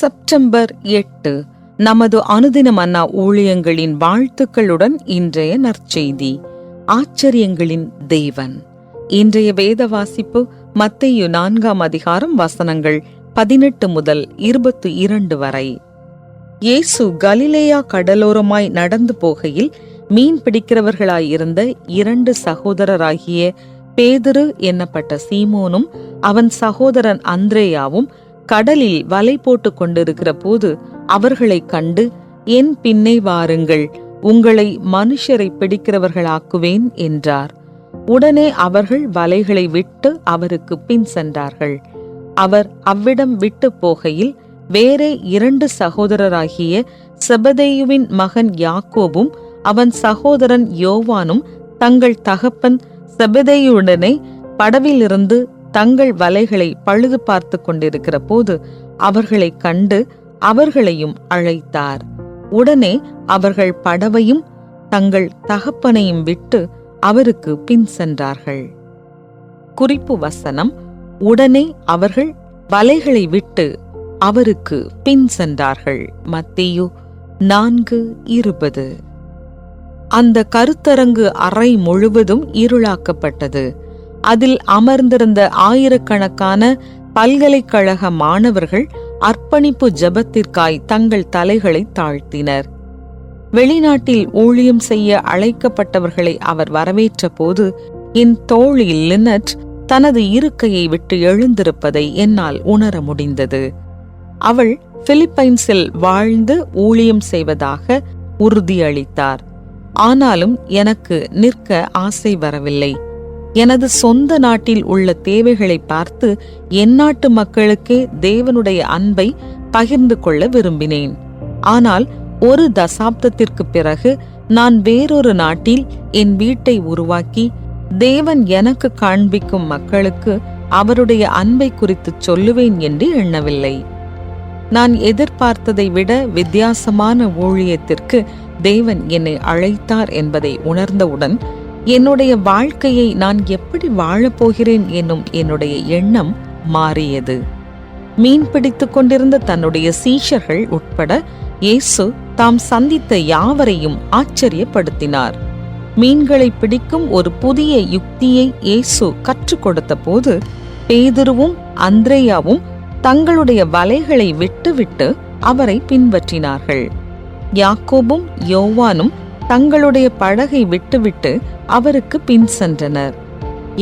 September எட்டு நமது அனுதின மன்னா ஊழியங்களின் வாழ்த்துக்களுடன் இன்றைய நற்செய்தி ஆச்சரியங்களின் தேவன். இன்றைய வேத வாசிப்பு மத்தையு நான்காம் அதிகாரம் வசனங்கள் பதினெட்டு முதல் இருபத்து இரண்டு வரை. இயேசு கலிலேயா கடலோரமாய் நடந்து போகையில் மீன் பிடிக்கிறவர்களாயிருந்த இரண்டு சகோதரராகிய பேதுரு என்னப்பட்ட சீமோனும் அவன் சகோதரன் அந்திரேயாவும் கடலில் வலை போட்டுக் கொண்டிருக்கிற போது அவர்களைக் கண்டு என் பின்னே வாருங்கள் உங்களை மனுஷரை பிடிக்கிறவர்களாக்குவேன் என்றார். உடனே அவர்கள் வலைகளை விட்டு அவருக்கு பின் சென்றார்கள். அவர் அவ்விடம் விட்டு போகையில் வேறே இரண்டு சகோதரராகிய செபதேயுவின் மகன் யாக்கோபும் அவன் சகோதரன் யோவானும் தங்கள் தகப்பன் செபதேயுடனே படவிலிருந்து தங்கள் வலைகளை பழுது பார்த்து கொண்டிருக்கிற போது அவர்களை கண்டு அவர்களையும் அழைத்தார். உடனே அவர்கள் படவையும் தங்கள் தகப்பனையும் விட்டு அவருக்கு பின் சென்றார்கள். குறிப்பு வசனம் உடனே அவர்கள் வலைகளை விட்டு அவருக்கு பின் சென்றார்கள். மத்தியு நான்கு இருபது. அந்த கருத்தரங்கு அறை முழுவதும் இருளாக்கப்பட்டது. அதில் அமர்ந்திருந்த ஆயிரக்கணக்கான பல்கலைக்கழக மாணவர்கள் அர்ப்பணிப்பு ஜெபத்திற்காய் தங்கள் தலைகளை தாழ்த்தினர். வெளிநாட்டில் ஊழியம் செய்ய அழைக்கப்பட்டவர்களை அவர் வரவேற்ற போது என் தோழி லினட் தனது இருக்கையை விட்டு எழுந்திருப்பதை என்னால் உணர முடிந்தது. அவள் பிலிப்பைன்ஸில் வாழ்ந்து ஊழியம் செய்வதாக உறுதியளித்தார். ஆனாலும் எனக்கு நிற்க ஆசை வரவில்லை. எனது சொந்த நாட்டில் உள்ள தேவைகளை பார்த்து என் நாட்டு மக்களுக்கே தேவனுடைய அன்பை பகிர்ந்து கொள்ள விரும்பினேன். ஆனால் ஒரு தசாப்தத்திற்கு பிறகு நான் வேறொரு நாட்டில் என் வீட்டை உருவாக்கி தேவன் எனக்கு காண்பிக்கும் மக்களுக்கு அவருடைய அன்பை குறித்து சொல்லுவேன் என்று எண்ணவில்லை. நான் எதிர்பார்த்ததை விட வித்தியாசமான ஊழியத்திற்கு தேவன் என்னை அழைத்தார் என்பதை உணர்ந்தவுடன் என்னுடைய வாழ்க்கையை நான் எப்படி வாழப்போகிறேன் என்னும் என்னுடைய எண்ணம் மாறியது. மீன் பிடித்துக் கொண்டிருந்த தன்னுடைய சீஷர்கள் உட்பட இயேசு தாம் சந்தித்த யாவரையும் ஆச்சரியப்படுத்தினார். மீன்களை பிடிக்கும் ஒரு புதிய யுக்தியை இயேசு கற்றுக் கொடுத்த போது பேதுருவும் அந்திரேயாவும் தங்களுடைய வலைகளை விட்டுவிட்டு அவரை பின்பற்றினார்கள். யாக்கோபும் யோவானும் தங்களுடைய படகை விட்டுவிட்டு அவருக்கு பின் சென்றனர்.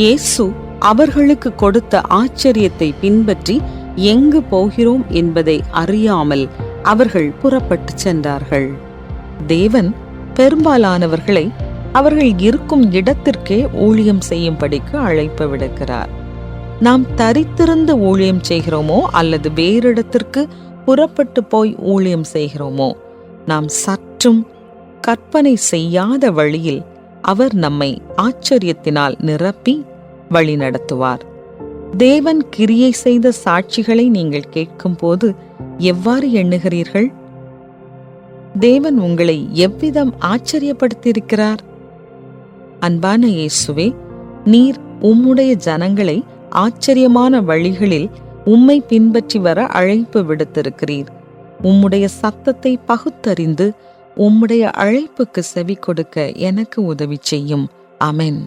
இயேசு அவர்களுக்கு கொடுத்த ஆச்சரியத்தை பின்பற்றி எங்கு போகிறோம் என்பதை அறியாமல் அவர்கள் புறப்பட்டு சென்றார்கள். தேவன் பெரும்பாலானவர்களை அவர்கள் இருக்கும் இடத்திற்கே ஊழியம் செய்யும்படிக்கு அழைப்பு விடுக்கிறார். நாம் தரித்திருந்து ஊழியம் செய்கிறோமோ அல்லது வேறிடத்திற்கு புறப்பட்டு போய் ஊழியம் செய்கிறோமோ நாம் சற்றும் கற்பனை செய்யாத வழியில் அவர் நம்மை ஆச்சரியத்தினால் நிரப்பி வழிநடத்துவார் தேவன் கிரியை செய்த சாட்சிகளை நீங்கள் கேட்கும்போது எவ்வாறு எண்ணுகிறீர்கள்? தேவன் உங்களை எவ்விதம் ஆச்சரியப்படுத்தியிருக்கிறார்? அன்பான இயேசுவே நீர் உம்முடைய ஜனங்களை ஆச்சரியமான வழிகளில் உம்மை பின்பற்றி வர அழைப்பு விடுத்திருக்கிறீர். உம்முடைய சத்தத்தை பகுத்தறிந்து உம்முடைய அழைப்புக்கு செவி கொடுக்க எனக்கு உதவி செய்யும். அமென்